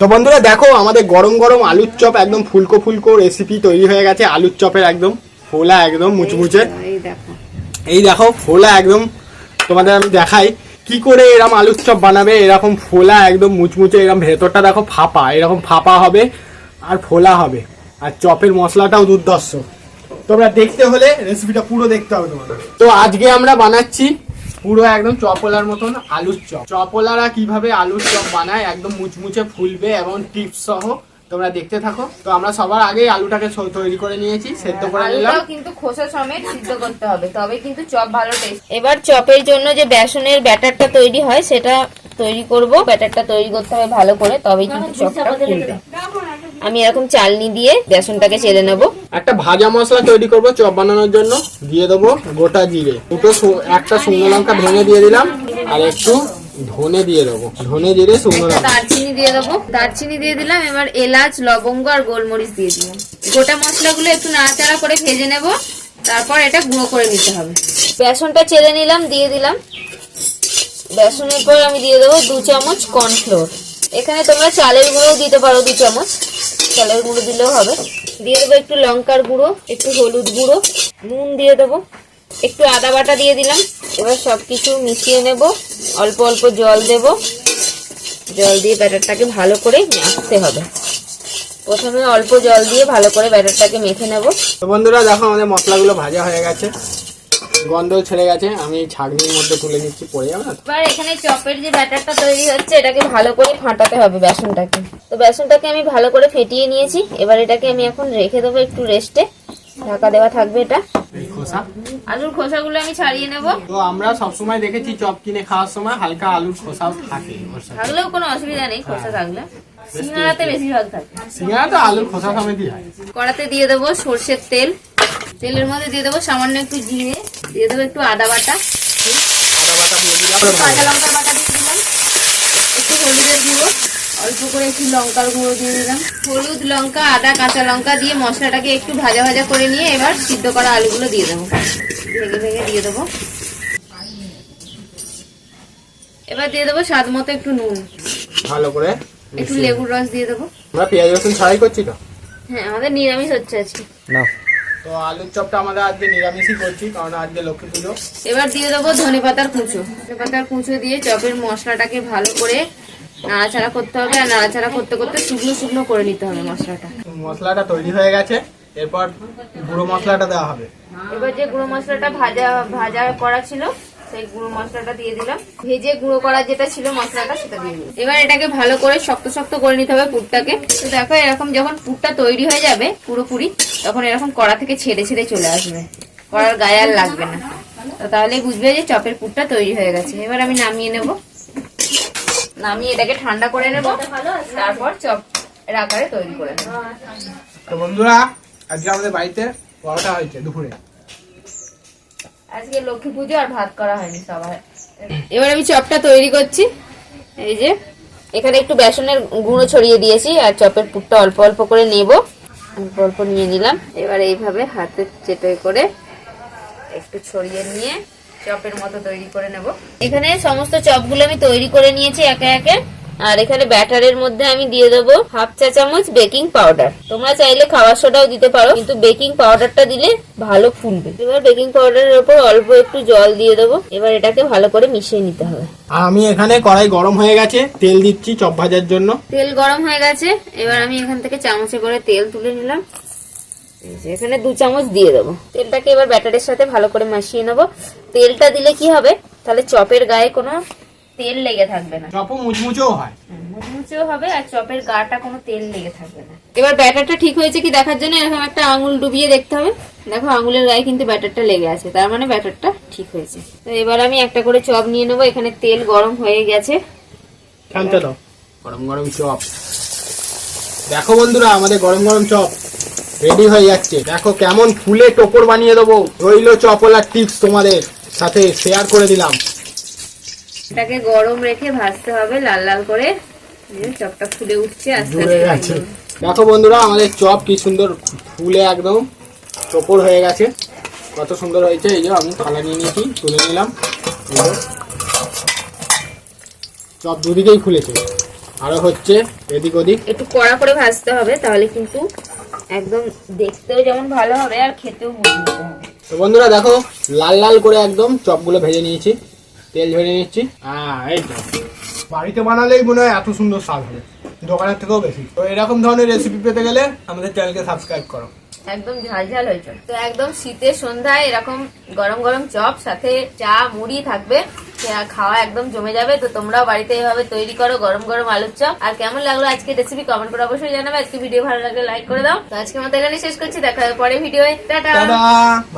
তো বন্ধুরা দেখো আমাদের গরম গরম আলুর চপ একদম ফুলকো ফুলকো রেসিপি তৈরি হয়ে গেছে আলুর চপের একদম ফোলা একদম মুচমুচে। এই দেখো ফোলা একদম তোমাদের আমি দেখাই কি করে এরকম আলুর চপ বানাবে এরকম ফোলা একদম মুচমুচে এরকম ভেতরটা দেখো ফাঁপা এরকম ফাঁপা হবে আর ফোলা হবে। আর চপের মশলাটাও দুর্ধর্ষ। তোমরা দেখতে হলে রেসিপিটা পুরো দেখতে হবে তোমাদের। তো আজকে আমরা বানাচ্ছি পুরো একদম চপলার মতন আলুর চপ। চপলারা কীভাবে আলুর চপ বানায় একদম মুচমুচে ফুলবে এবং টিপস সহ তোমরা দেখতে থাকো। তো আমরা সবার আগে আলুটাকে তৈরি করে নিয়েছি সেদ্ধ করে নিলাম। আলুটাও কিন্তু খোসা সমেত সিদ্ধ করতে হবে তবে কিন্তু চপ ভালো টেস্ট এবার চপের জন্য যে বেসনের ব্যাটারটা তৈরি হয় সেটা তৈরি করব। ব্যাটারটা তৈরি করতে হবে ভালো করে তবেই কিন্তু চপটা ফুলবে। আমি এরকম চালনি দিয়ে বেসনটাকে চেলে নেব। একটা ভাজা মশলা তৈরি করব চপ বানানোর জন্য। দিয়ে দেবো গোটা জিরে। দুটো একটা শুকনো লঙ্কা ভেঙে দিয়ে দিলাম আর একটু ধনে দিয়ে দেবো। ধনে জিরে শুকনো লঙ্কা। দারচিনি দিয়ে দেবো। দারচিনি দিয়ে দিলাম এবার এলাচ লবঙ্গ আর গোলমরিচ দিয়ে দিলাম। গোটা মশলাগুলো একটু নাড়াচাড়া করে ভেজে নেব। তারপর এটা গুঁড়ো করে নিতে হবে। বেসনটা চেলে নিলাম দিয়ে দিলাম। বেসনের পর আমি দিয়ে দেবো দু চামচ কর্নফ্লোর। এখানে তোমরা চালের গুঁড়ো দিতে পারো দু চামচ। চালের গুঁড়ো দিলেও হবে। দিয়ে দেবো একটু লঙ্কার গুঁড়ো, একটু হলুদ গুঁড়ো, নুন দিয়ে দেবো। একটু আদা বাটা দিয়ে দিলাম। এবার সব কিছু মিশিয়ে নেব। অল্প অল্প জল দেব। জল দিয়ে ব্যাটারটাকে ভালো করে মাখতে হবে। প্রথমে অল্প জল দিয়ে ভালো করে ব্যাটারটাকে মেখে নেব। বন্ধুরা, দেখো আমাদের মশলাগুলো ভাজা হয়ে গেছে। গন্ধ ছেড়ে গেছে আমি ছাগনির মধ্যে তুলে নিচ্ছি পড়ে যাবে না? এবার এখানে চপের যে ব্যাটারটা তৈরি হচ্ছে এটাকে ভালো করে ফাটাতে হবে বেসনটাকে। তো বেসনটাকে আমি ভালো করে ফেটিয়ে নিয়েছি এবার এটাকে আমি এখন রেখে দেবো একটু রেস্টে। ঢাকা দেওয়া থাকবে এটা। খোসা। আলুর খোসাগুলো আমি ছাড়িয়ে নেব। তো আমরা সবসময় দেখেছি চপ কিনে খাওয়ার সময় হালকা আলুর খোসাও থাকে থাকলেও কোনো অসুবিধা নেই খোসা থাকলে। সিঙ্গারাতে বেশিরভাগ থাকে। সিঙ্গারা তো আলুর খোসা সমেতই হয়। কড়াতে দিয়ে দেবো সর্ষের তেল। তেলের মধ্যে দিয়ে দেবো সামান্য একটু জিরে। দিয়ে দেবো একটু আদা বাটা। কাঁচা লঙ্কার বাটা দিয়ে দিলাম। একটু হলুদের গুঁড়ো অল্প করে একটু লঙ্কার গুঁড়ো দিয়ে দিলাম। হলুদ লঙ্কা আদা কাঁচা লঙ্কা দিয়ে মশলাটাকে একটু ভাজা ভাজা করে নিয়ে এবার সিদ্ধ করা আলুগুলো দিয়ে দেবো। ভেঙে ভেঙে দিয়ে দেবো। এবার দিয়ে দেবো স্বাদ মতো একটু নুন। ভালো করে একটু লেবুর রস দিয়ে দেবো। আমরা পেঁয়াজ রসুন ছাড়াই করছি তো? হ্যাঁ আমাদের নিরামিষ হচ্ছে আজকে। না। তো আলুর চপটা আমরা আজকে নিরামিষই করছি কারণ আজকে লক্ষ্মী পুজো। এবার দিয়ে দেবো ধনে পাতার কুঁচো। ধনে পাতার কুঁচো দিয়ে চপের মশলাটাকে ভালো করে নাড়াচাড়া করতে হবে আর নাড়াচাড়া করতে করতে শুকনো শুকনো করে নিতে হবে মশলাটা। মশলাটা তৈরি হয়ে গেছে এরপর গুঁড়ো মশলাটা দেওয়া হবে। এবার যে গুঁড়ো মশলাটা ভাজা ভাজা করা ছিল সেই গুঁড়ো মশলাটা দিয়ে দিলাম। ভেজে গুঁড়ো করা যেটা ছিল মশলাটা সেটা দিয়ে দিলাম। এবার এটাকে ভালো করে শক্ত শক্ত করে নিতে হবে পুরটাকে। তো দেখো এরকম যখন পুরটা তৈরি হয়ে যাবে পুরোপুরি তখন এরকম কড়া থেকে ছেড়ে ছেড়ে চলে আসবে। কড়ার গায়ে আর লাগবে না। তো তাহলে বুঝবে যে চপের পুরটা তৈরি হয়ে গেছে। এবার আমি নামিয়ে নেব। নামিয়ে এটাকে ঠান্ডা করে নেব। তারপর চপ এর আকারে তৈরি করে নেব। তো বন্ধুরা আজকে আমাদের বাড়িতে পরোটা হয়েছে দুপুরে। আজকে লক্ষ্মী পুজো আর ভাত করা হয়নি সবার। এবার আমি চপটা তৈরি করছি। এই যে এখানে একটু বেসনের গুঁড়ো ছড়িয়ে দিয়েছি আর চপের পুরটা অল্প অল্প করে নেব। অল্প অল্প নিয়ে নিলাম। এবার এইভাবে হাতে চেটে করে একটু ছড়িয়ে নিয়ে চপের মতো তৈরি করে নেব। এখানে সমস্ত চপগুলো আমি তৈরি করে নিয়েছি একে একে। আর এখানে ব্যাটারের মধ্যে আমি দিয়ে দেবো হাফ চা চামচ বেকিং পাউডার। তোমরা চাইলে খাবার সোডাও দিতে পারো কিন্তু বেকিং পাউডারটা দিলে ভালো ফুলবে। এবার বেকিং পাউডারের উপর অল্প একটু জল দিয়ে দেবো। এবার এটাকে ভালো করে মিশিয়ে নিতে হবে। আমি এখানে কড়াই গরম হয়ে গেছে তেল দিচ্ছি চপ ভাজার জন্য। তেল গরম হয়ে গেছে এবার আমি এখান থেকে চামচে করে তেল তুলে নিলাম। এখানে দু চামচ দিয়ে দেবো। তেলটাকে এবার ব্যাটারের সাথে ভালো করে মাখিয়ে নেব। তেলটা দিলে কি হবে? তাহলে চপের গায়ে কোনো তেল লেগে থাকবে না। চপও মুচমুচেও হয়। মুচমুচেও হবে আর চপের গাটা কোনো তেল লেগে থাকবে না। এবার ব্যাটারটা ঠিক হয়েছে কি দেখার জন্য? এরকম একটা আঙুল ডুবিয়ে দেখতে হবে। দেখো আঙুলের গায়ে কিন্তু ব্যাটারটা লেগে আছে তার মানে ব্যাটারটা ঠিক হয়েছে। তো এবার আমি একটা করে চপ নিয়ে নেব এখানে তেল গরম হয়ে গেছে। গরম গরম চপ। দেখো বন্ধুরা আমাদের গরম গরম চপ রেডি হয়ে যাচ্ছে। দেখো কেমন ফুলে টোপর বানিয়ে দেবো। রইল চপলার টিপস তোমাদের সাথে শেয়ার করে দিলাম। এটাকে গরম রেখে ভাজতে হবে লাল লাল করে। চপটা ফুলে উঠছে আস্তে আস্তে দেখো বন্ধুরা আমাদের চপ কি সুন্দর ফুলে একদম টোপর হয়ে গেছে। কত সুন্দর হয়েছে এই যে আমি থালা নিয়ে নিয়েছি তুলে নিলাম। চপ দুদিকেই ফুলেছে আরও হচ্ছে এদিক ওদিক। একটু কড়া করে ভাজতে হবে তাহলে কিন্তু একদম দেখতেও যেমন ভালো হবে আর খেতেও তো বন্ধুরা দেখো লাল লাল করে একদম চপগুলো ভেজে নিয়েছি। তেল ঝরিয়ে নিচ্ছি। হ্যাঁ এই তো। বাড়িতে বানালেই মনে হয় এত সুন্দর স্বাদ হবে দোকানের থেকেও বেশি। তো এরকম ধরনের রেসিপি পেতে গেলে আমাদের চ্যানেলকে সাবস্ক্রাইব করো। একদম ঝাল ঝাল হয়েছে তো একদম শীতের সন্ধ্যায় এরকম গরম গরম চপ সাথে চা মুড়ি থাকবে। খাওয়া একদম জমে যাবে। তো তোমরাও বাড়িতে এভাবে তৈরি করো গরম গরম আলুর চপ। আর কেমন লাগল আজকে রেসিপি কমেন্ট করে অবশ্যই জানাবে। আজকে ভিডিও ভালো লাগলে লাইক করে দাও। তো আজকে মতো এখানে শেষ করছি। দেখা হবে পরে ভিডিও টাটা!